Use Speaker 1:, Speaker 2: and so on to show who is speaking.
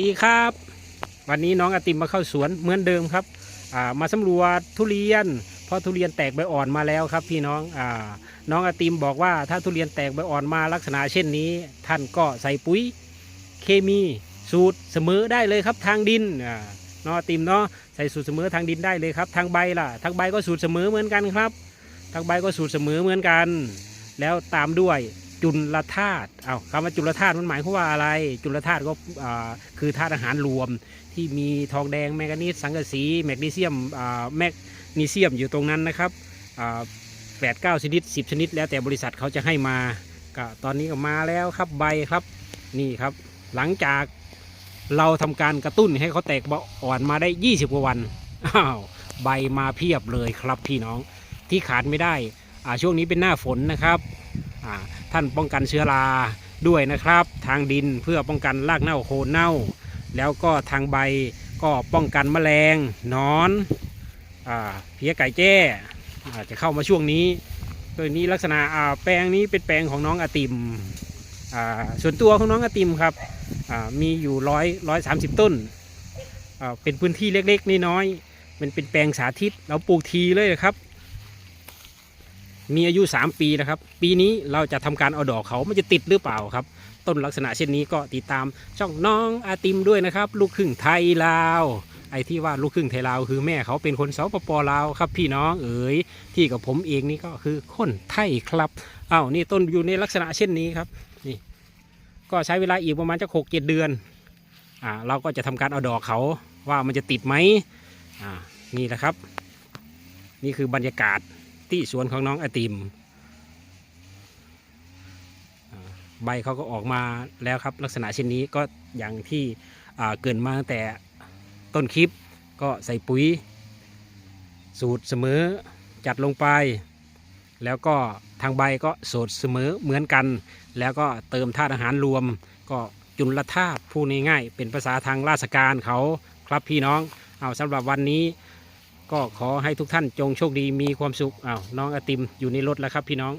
Speaker 1: ดีครับ วันนี้น้องอาติมมาเข้าสวนเหมือนเดิมครับามาสำรวจทุเรียนเพราะทุเรียนแตกใบอ่อนมาแล้วครับ พี่น้องอน้องอาติมบอกว่าถ้าทุเรียนแตกใบอ่อนมาลักษณะเช่นนี้ ท่านก็ใส่ปุ๋ยเคมีสูตรเสมอได้เลยครับทางดินน้องอาติมเนาะใส่สูตรเสมอทางดินได้เลยครับ ทางใบล่ะ ทางใบก็สูตรเสมอเหมือนกันครับ ทางใบก็สูตรเสมอเหมือนกัน แล้วตามด้วย จุลธาตุเอาคำว่าจุลธาตุมันหมายความว่าอะไร จุลธาตุก็คือธาตุอาหารรวมที่มีทองแดงแมกนีสสังกะสีแมกนีเซียมแมกนีเซียมอยู่ตรงนั้นนะครับแปดเก้าชนิดสิบชนิด แล้วแต่บริษัทเขาจะให้มาก็ตอนนี้ก็มาแล้วครับใบครับนี่ครับ หลังจากเราทำการกระตุ้นให้เขาแตกใบอ่อนมาได้ 20 กว่าวันอ้าวใบมาเพียบเลยครับพี่น้องที่ขาดไม่ได้ช่วงนี้เป็นหน้าฝนนะครับ ท่านป้องกันเชื้อราด้วยนะครับ ทางดินเพื่อป้องกันรากเน่าโคนเน่า แล้วก็ทางใบก็ป้องกันแมลงนอนอเพี้ยไก่แจ้จะเข้ามาช่วงนี้ตัวนี้ลักษณะแปลงนี้เป็นแปลงของน้องอติมส่วนตัวของน้องอติมครับมีอยู่ร้อยร้อยสามสิบต้นเป็นพื้นที่เล็กๆน้อยๆมันเป็นแปลงสาธิตเราปลูกทีเลยครับ มีอายุ 3 ปีนะครับ ปีนี้เราจะทำการเอาดอกเขามันจะติดหรือเปล่าครับ ต้นลักษณะเช่นนี้ก็ติดตามช่องน้องอาติมด้วยนะครับ ลูกครึ่งไทยลาว ไอ้ที่ว่าลูกครึ่งไทยลาวคือแม่เขาเป็นคนเสาปปลาวครับ พี่น้องเอ๋ยที่กับผมเองนี่ก็คือคนไทยครับอ้าวนี่ต้นอยู่ในลักษณะเช่นนี้ครับนี่ ก็ใช้เวลาอีกประมาณจะหกเจ็ดเดือนอ่าเราก็จะทำการเอาดอกเขาว่ามันจะติดไหมอ่านี่แหละครับ นี่คือบรรยากาศ ที่สวนของน้องอติมใบเขาก็ออกมาแล้วครับ ลักษณะเช่นนี้ก็อย่างที่เกินมาตั้งแต่ต้นคลิปก็ใส่ปุ๋ย สูตรเสมอจัดลงไป แล้วก็ทางใบก็สูตรเสมอเหมือนกัน แล้วก็เติมธาตุอาหารรวม ก็จุลธาตุพูดง่ายๆเป็นภาษาทางราชการเขาครับพี่น้องเอาสำหรับวันนี้ ก็ขอให้ทุกท่านจงโชคดีมีความสุขอ้าวน้องอติมอยู่ในรถแล้วครับพี่น้อง